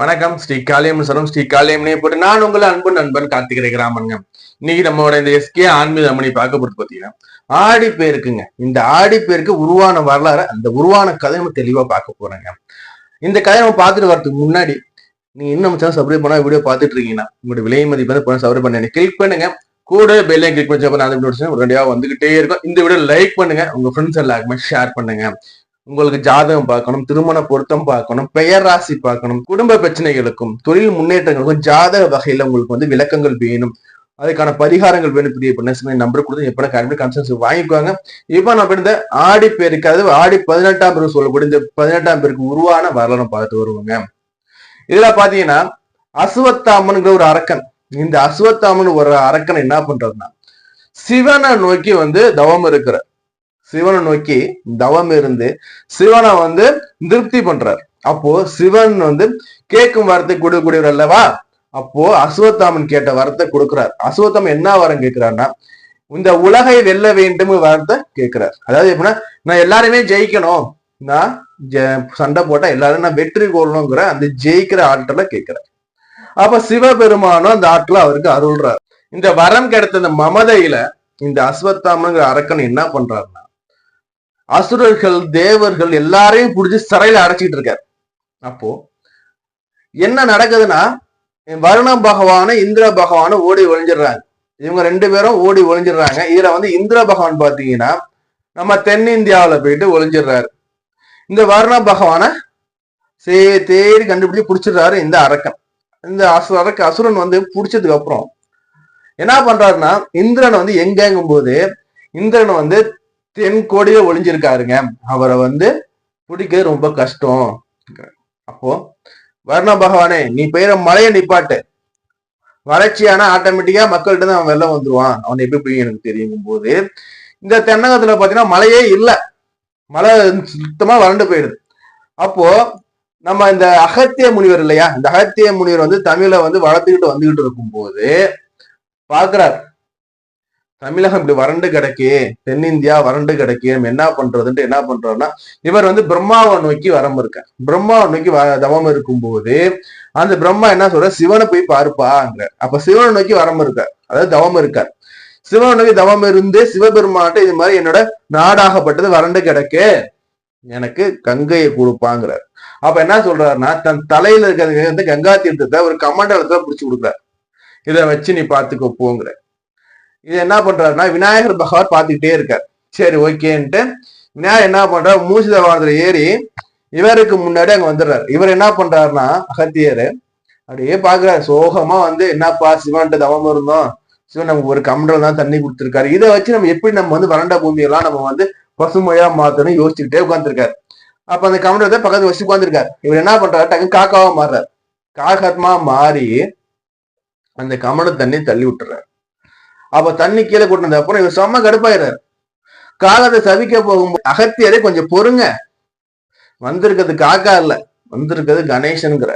வணக்கம். ஸ்ரீ காளியம் சரம் ஸ்ரீ போட்டு நான் உங்களை அன்பு நண்பன் கார்த்திகரை கிராமங்க. இன்னைக்கு நம்மளோட இந்த எஸ்கே ஆன்மீக அம்மணி பார்க்க போறது பார்த்தீங்கன்னா ஆடி பேருக்குங்க. இந்த ஆடி பேருக்கு உருவான வரலாறு அந்த உருவான கதை நம்ம தெளிவா பார்க்க போறோங்க. இந்த கதை நம்ம பார்த்துட்டு வரதுக்கு முன்னாடி நீங்க இன்னும் சேனல் சப்ஸ்கிரைப் பண்ணா வீடியோ பார்த்துட்டு இருக்கீங்கன்னா உங்களோட விலை மதிப்பு வந்து சப்ஸ்கிரைப் பண்ணி கிளிக் பண்ணுங்க. கூட பெல்லை கிளிக் பண்ணி அந்த வீடியோ வந்துகிட்டே இருக்கும். இந்த வீடியோ லைக் பண்ணுங்க. உங்க ஃப்ரெண்ட்ஸ் எல்லாருக்குமே ஷேர் பண்ணுங்க. உங்களுக்கு ஜாதகம் பார்க்கணும் திருமண பொருத்தம் பார்க்கணும் பெயர் ராசி பார்க்கணும் குடும்ப பிரச்சனைகளுக்கும் தொழில் முன்னேற்றங்களுக்கும் ஜாதக வகையில உங்களுக்கு வந்து விளக்கங்கள் வேணும். அதுக்கான பரிகாரங்கள் வேணும். பெரிய பண்ண நம்பர் கொடுத்து எப்போ கரெக்டாக கன்சன்ஸ் வாங்கிக்குவாங்க இப்போ நம்ம இந்த ஆடி பேருக்கு அதாவது ஆடி பதினெட்டாம் பேருக்கு சொல்லக்கூடிய இந்த பதினெட்டாம் பேருக்கு உருவான வரலாறு பார்த்துட்டு வருவாங்க. இதுல பாத்தீங்கன்னா அசுவத்தாமன்கிற ஒரு அரக்கன். இந்த அசுவத்தாமன் ஒரு அரக்கன் என்ன பண்றதுன்னா சிவனை நோக்கி வந்து தவம் இருக்கிற சிவனை நோக்கி தவம் இருந்து சிவனை வந்து திருப்தி பண்றார். அப்போ சிவன் வந்து கேட்கும் வார்த்தை கொடுக்கக்கூடியவர் அல்லவா? அப்போ அசுவத்தாமன் கேட்ட வரத்தை கொடுக்கிறார். அசுவத்தாமன் என்ன வரம் கேட்கிறாருன்னா இந்த உலகை வெல்ல வேண்டும் வார்த்தை கேட்கிறார். அதாவது எப்படின்னா நான் எல்லாருமே ஜெயிக்கணும். நான் சண்டை போட்டா எல்லாரும் நான் வெற்றி கொள்ளணுங்கிற அந்த ஜெயிக்கிற ஆற்றலை கேட்கிறார். அப்ப சிவபெருமானும் அந்த ஆற்றல அவருக்கு அருள்றார். இந்த வரம் கிடைத்த இந்த மமதையில இந்த அஸ்வத்தாமனுங்கிற அரக்கன் என்ன பண்றாருன்னா அசுரர்கள் தேவர்கள் எல்லாரையும் பிடிச்சி சிறையில அடைச்சிட்டு இருக்காரு. அப்போ என்ன நடக்குதுன்னா வருண பகவான இந்திர பகவான ஓடி ஒழிஞ்சிடுறாங்க இவங்க ரெண்டு பேரும் ஓடி ஒழிஞ்சிடுறாங்க இதுல வந்து இந்திர பகவான் பாத்தீங்கன்னா நம்ம தென்னிந்தியாவில போயிட்டு ஒழிஞ்சிடுறாரு இந்த வருண பகவான சே தேடி கண்டுபிடிச்சு பிடிச்சிடுறாரு இந்த அரக்கன். இந்த அசு அரக்க அசுரன் வந்து பிடிச்சதுக்கு அப்புறம் என்ன பண்றாருன்னா இந்திரன் வந்து எங்கேங்கும் போது இந்திரன் வந்து தென்கோடியில ஒளிஞ்சிருக்காருங்க. அவரை வந்து பிடிக்கிறது ரொம்ப கஷ்டம். அப்போ வர்ண பகவானே நீ பெயர மலையை நிப்பாட்டு. வறட்சியானா ஆட்டோமேட்டிக்கா மக்கள்கிட்ட தான் அவன் வெள்ளம் வந்துருவான். அவன் எப்படி பிடிக்கும் எனக்கு தெரியும் போது இந்த தென்னகத்துல பாத்தீங்கன்னா மழையே இல்லை. மழை சுத்தமா வறண்டு போயிடுது. அப்போ நம்ம இந்த அகத்திய முனிவர் இல்லையா? இந்த அகத்திய முனிவர் வந்து தமிழை வந்து வளர்த்துக்கிட்டு வந்துகிட்டு இருக்கும் போது பாக்குறாரு. தமிழகம் இப்படி வறண்டு கிடக்கு தென்னிந்தியா வறண்டு கிடக்கு நம்ம என்ன பண்றதுன்ட்டு என்ன பண்றோம்னா இவர் வந்து பிரம்மாவை நோக்கி வரம் இருக்க. பிரம்மாவை நோக்கி தவம் இருக்கும்போது அந்த பிரம்மா என்ன சொல்ற? சிவனை போய் பாருப்பாங்கிற அப்ப சிவனை நோக்கி வரம் இருக்கார். அதாவது தவம் இருக்கார். சிவனை நோக்கி தவம் இருந்து சிவபெருமாட்ட இது மாதிரி என்னோட நாடாகப்பட்டது வறண்டு கிடக்கு. எனக்கு கங்கையை கொடுப்பாங்கிறார் அப்ப என்ன சொல்றாருன்னா தன் தலையில இருக்கிறது வந்து கங்கா தீர்த்தத்தை ஒரு கமண்டலத்துல பிடிச்சு கொடுக்குறாரு. இதை வச்சு நீ பாத்துக்கோ போங்கிற இது என்ன பண்றாருன்னா விநாயகர் பகவான் பார்த்துக்கிட்டே இருக்கார். சரி ஓகேன்ட்டு. விநாயகர் என்ன பண்றாரு? மூசித வாரத்துல ஏறி இவருக்கு முன்னாடி அங்க வந்துடுறாரு. இவர் என்ன பண்றாருன்னா அகத்தியர் அப்படியே பாக்குறாரு சோகமா வந்து என்னப்பா சிவன்ட்டு தவம் இருந்தோம். சிவன் நமக்கு ஒரு கமண்டல் தான் தண்ணி கொடுத்துருக்காரு. இதை வச்சு நம்ம எப்படி நம்ம வந்து வறண்ட பூமியெல்லாம் நம்ம வந்து பசுமையா மாத்தணும் யோசிச்சுக்கிட்டே உட்காந்துருக்காரு அப்ப அந்த கமண்டலத்தை பக்கத்து வச்சு உட்காந்துருக்காரு இவர் என்ன பண்றாரு? டக்கு காக்காவா மாறுறாரு. காகத்மா மாறி அந்த கமண்ட தண்ணி தள்ளி விட்டுறாரு. அப்ப தண்ணி கீழே கொட்டினது அப்புறம் இவர் செம்ம கடுப்பாயிறாரு. காகத்தை சவிக்க போகும்போது அகத்தியரை கொஞ்சம் பொறுங்க. வந்திருக்கிறது காக்கா இல்ல வந்திருக்கிறது கணேசனுங்கிற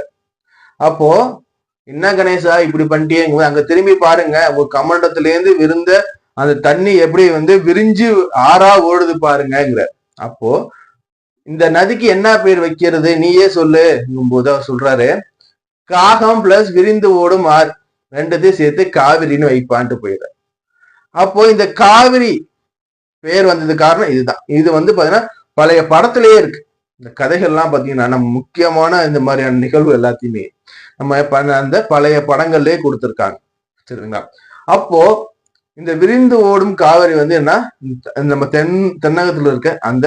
அப்போ என்ன கணேசா இப்படி பண்ணிட்டேங்க? அங்க திரும்பி பாருங்க ஒரு கமண்டத்துல இருந்து விருந்த அந்த தண்ணி எப்படி வந்து விரிஞ்சு ஆறா ஓடுது பாருங்கிற அப்போ இந்த நதிக்கு என்ன பேர் வைக்கிறது? நீயே சொல்லு போது அவர் சொல்றாரு காகம் பிளஸ் விரிந்து ஓடும் ஆறு ரெண்டுத்தையும் சேர்த்து காவிரின்னு வைப்பான்ட்டு போயிடுற அப்போ இந்த காவிரி பேர் வந்தது காரணம் இதுதான். இது வந்து பாத்தீங்கன்னா பழைய படத்திலேயே இருக்கு. இந்த கதைகள்லாம் பாத்தீங்கன்னா நம்ம முக்கியமான இந்த மாதிரியான நிகழ்வு எல்லாத்தையுமே நம்ம அந்த பழைய படங்கள்லயே கொடுத்துருக்காங்க. சரிங்களா? அப்போ இந்த விரிந்து ஓடும் காவிரி வந்து என்ன? நம்ம தென் தென்னகத்துல இருக்க அந்த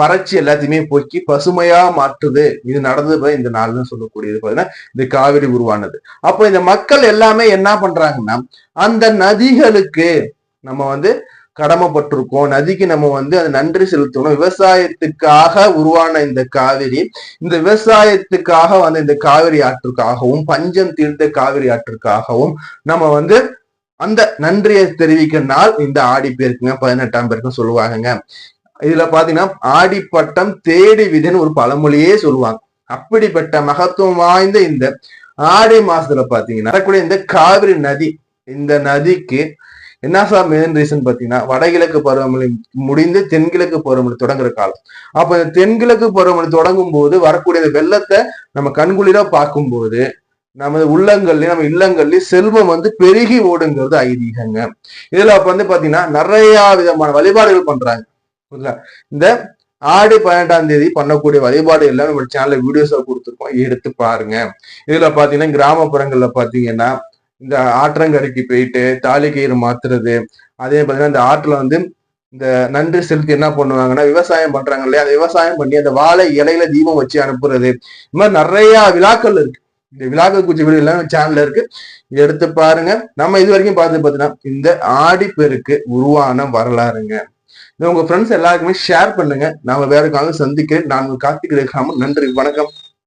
வறட்சி எல்லாத்தையுமே போக்கி பசுமையா மாற்றுது. இது நடந்தது இந்த நாள்னு சொல்லக்கூடியது பாத்தீங்கன்னா இந்த காவிரி உருவானது. அப்போ இந்த மக்கள் எல்லாமே என்ன பண்றாங்கன்னா அந்த நதிகளுக்கு நம்ம வந்து கடமைப்பட்டிருக்கோம். நதிக்கு நம்ம வந்து அது நன்றி செலுத்தணும். விவசாயத்துக்காக உருவான இந்த காவிரி இந்த விவசாயத்துக்காக வந்து இந்த காவிரி ஆற்றுக்காகவும் பஞ்சம் தீர்ந்த காவிரி ஆற்றுக்காகவும் நம்ம வந்து அந்த நன்றியை தெரிவிக்க நாள் இந்த ஆடி பேருக்குங்க பதினெட்டாம் பேருக்கும் சொல்லுவாங்கங்க. இதுல பாத்தீங்கன்னா ஆடிப்பட்டம் தேடி விதைன்னு ஒரு பழமொழியே சொல்லுவாங்க. அப்படிப்பட்ட மகத்துவம் வாய்ந்த இந்த ஆடி மாசத்துல பாத்தீங்கன்னா வரக்கூடிய இந்த காவிரி நதி இந்த நதிக்கு என்ன சார் மெயின் ரீசன் பாத்தீங்கன்னா வடகிழக்கு பருவமழை முடிந்து தென்கிழக்கு பருவமழை தொடங்குற காலம். அப்ப இந்த தென்கிழக்கு பருவமழை தொடங்கும் போது வரக்கூடிய இந்த வெள்ளத்தை நம்ம கண்குளிரா பார்க்கும்போது நமது உள்ளங்கள்லயும் நம்ம இல்லங்கள்லயும் செல்வம் வந்து பெருகி ஓடுங்கிறது ஐதீகங்க. இதுல அப்ப வந்து பாத்தீங்கன்னா நிறைய விதமான வழிபாடுகள் பண்றாங்க. இந்த ஆடி பன்னெண்டாம் தேதி பண்ணக்கூடிய வழிபாடு எல்லாம் நம்ம சேனல்ல வீடியோஸா கொடுத்துருக்கோம். எடுத்து பாருங்க. இதுல பாத்தீங்கன்னா கிராமப்புறங்கள்ல பாத்தீங்கன்னா இந்த ஆற்றங்கரைக்கு போயிட்டு தாலி கயிறு மாத்துறது அதே பாத்தீங்கன்னா இந்த ஆற்றுல வந்து இந்த நன்றி செலுத்தி என்ன பண்ணுவாங்கன்னா விவசாயம் பண்றாங்க இல்லையா? அந்த விவசாயம் பண்ணி அந்த வாழை இலையில தீபம் வச்சு அனுப்புறது. இந்த மாதிரி நிறைய விழாக்கள் இருக்கு. இந்த விழாக்கள் குறிச்ச வீடியோ எல்லாம் சேனல்ல இருக்கு. எடுத்து பாருங்க. நம்ம இது வரைக்கும் பார்த்து பார்த்தீங்கன்னா இந்த ஆடிப்பெருக்கு உருவான வரலாறுங்க. இதை உங்க ஃப்ரெண்ட்ஸ் எல்லாருக்குமே ஷேர் பண்ணுங்க. நாம வேற காலம் சந்திக்கிறேன். நான் கார்த்திக் ரேகாமன் நன்றி வணக்கம்.